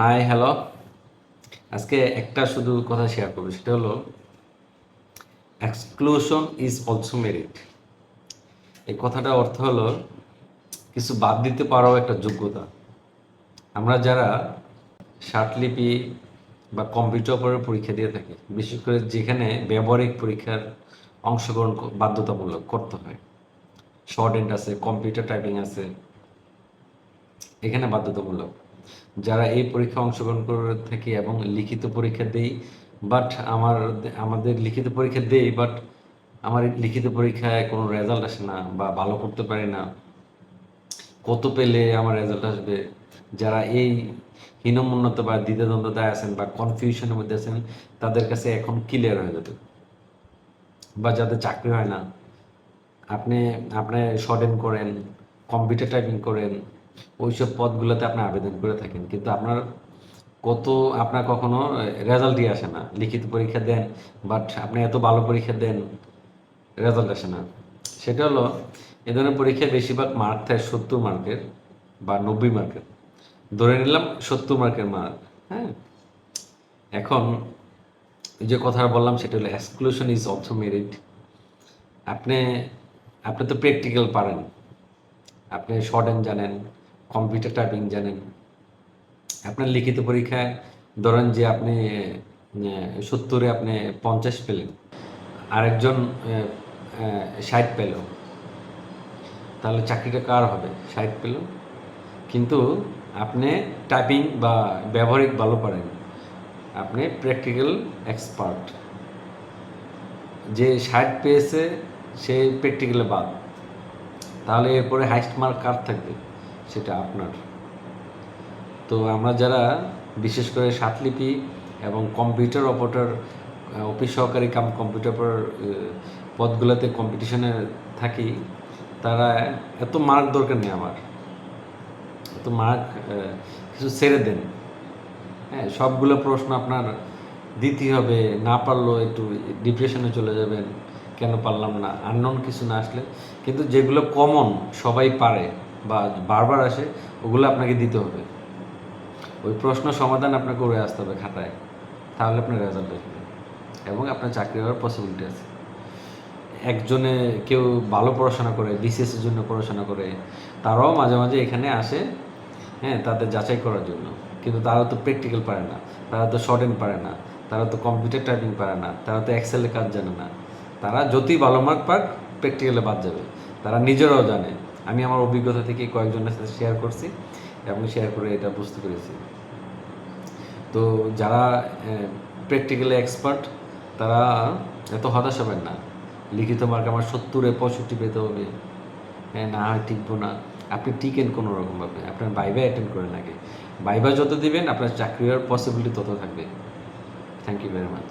Hi hello আজকে একটা শুধু কথা শেয়ার করব, সেটা হলো এক্সক্লুশন ইজ অলসো মেরিট এই কথাটার অর্থ হলো, কিছু বাদ দিতে পারাও একটা যোগ্যতা। আমরা যারা শার্টলিপি বা কম্পিউটার উপরে পরীক্ষা দিয়ে থাকি, বিশেষ করে যেখানে ব্যবহারিক পরীক্ষার অংশগ্রহণ বাধ্যতামূলক করতে হয়। শর্ট এন্ড আছে কম্পিউটার টাইপিং আছে, এখানে বাধ্যতামূলক। যারা এই পরীক্ষা অংশগ্রহণ করে থাকি এবং লিখিত পরীক্ষা দেই বাট আমার আমাদের লিখিত পরীক্ষা দেই বাট আমার লিখিত পরীক্ষায় কোনো রেজাল্ট আসে না বা ভালো করতে পারি না। কত পেলে আমার রেজাল্ট আসবে? যারা এই হীনমন্যতা বা দ্বিধাদ্বন্দ্বতায় আছেন বা কনফিউশনের মধ্যে আছেন, তাদের কাছে এখন ক্লিয়ার হয়ে যাবে। বা যাদের চাকরি হয় না। আপনি আপনি শর্টেন করেন কম্পিউটার টাইপিং করেন ওইসব পদগুলোতে আপনি আবেদন করে থাকেন। কিন্তু আপনার কত, আপনার কখনো রেজাল্টই আসে না। লিখিত পরীক্ষা দেন বাট আপনি এত ভালো পরীক্ষা দেন রেজাল্ট আসে না। সেটা হলো, এ ধরনের পরীক্ষায় বেশিরভাগ মার্ক থাকে সত্তর মার্কের বা নব্বই মার্কের ধরে নিলাম সত্তর মার্কের মার্ক হ্যাঁ? এখন যে কথাটা বললাম, সেটা হলো এক্সক্লুশন ইজ অলসো মেরিট আপনি আপনি তো প্র্যাকটিক্যাল পারেন। আপনি শর্ট জানেন। কম্পিউটার টাইপিং জানেন। আপনার লিখিত পরীক্ষায় ধরেন যে আপনি সত্তরে আপনি পঞ্চাশ পেলেন, আরেকজন ষাট পেল। তাহলে চাকরিটা কার হবে? ষাট পেল। কিন্তু আপনি টাইপিং বা ব্যবহারিক ভালো পারেন। আপনি প্র্যাকটিক্যাল এক্সপার্ট। যে ষাট পেয়েছে, সে প্র্যাকটিক্যালে বাদ। তাহলে এরপরে হাইস্ট মার্ক কার থাকবে? সেটা আপনার। তো আমরা যারা বিশেষ করে সাতলিপি এবং কম্পিউটার অপারেটর অফিস সহকারী কাম কম্পিউটার পদগুলোতে কম্পিটিশনে থাকি, তারা এত মার্ক দরকার নেই আমার। এত মার্ক কিছু ছেড়ে দেন। হ্যাঁ সবগুলো প্রশ্ন আপনার দিতেই হবে, না পারলেও একটু ডিপ্রেশনে চলে যাবেন, কেন পারলাম না আননোন কিছু না আসলে। কিন্তু যেগুলো কমন সবাই পারে। বা বারবার আসে, ওগুলো আপনাকে দিতে হবে। ওই প্রশ্ন সমাধান আপনাকে করে আসতে হবে খাতায়। তাহলে আপনার রেজাল্ট আসবে। এবং আপনার চাকরি হওয়ার পসিবিলিটি আছে। একজনে কেউ ভালো পড়াশোনা করে বিসিএস এর জন্য পড়াশোনা করে, তারাও মাঝে মাঝে এখানে আসে হ্যাঁ তাদের যাচাই করার জন্য। কিন্তু তারা তো প্র্যাকটিক্যাল পারে না, তারা তো শর্ট এন্ড পারে না, তারা তো কম্পিউটার টাইপিং পারে না, তারা তো এক্সেলের কাজ জানে না। তারা যতই ভালো মার্ক পাক প্র্যাকটিক্যালে বাদ যাবে। তারা নিজেরাও জানে। আমি আমার অভিজ্ঞতা থেকে কয়েকজনের সাথে শেয়ার করছি এবং শেয়ার করে এটা বুঝতে পেরেছি। তো যারা প্র্যাকটিক্যালি এক্সপার্ট তারা এত হতাশ হবেন না। লিখিত মার্ক আমার সত্তরে পঁয়ষট্টি পেতে হবে। হ্যাঁ না হয় টিকবো না। আপনি টিকেন কোনো রকমভাবে। আপনার বাইবা অ্যাটেন্ড করেন আগে। বাইবা যত দিবেন, আপনার চাকরি হওয়ার পসিবিলিটি তত থাকবে। Thank you very much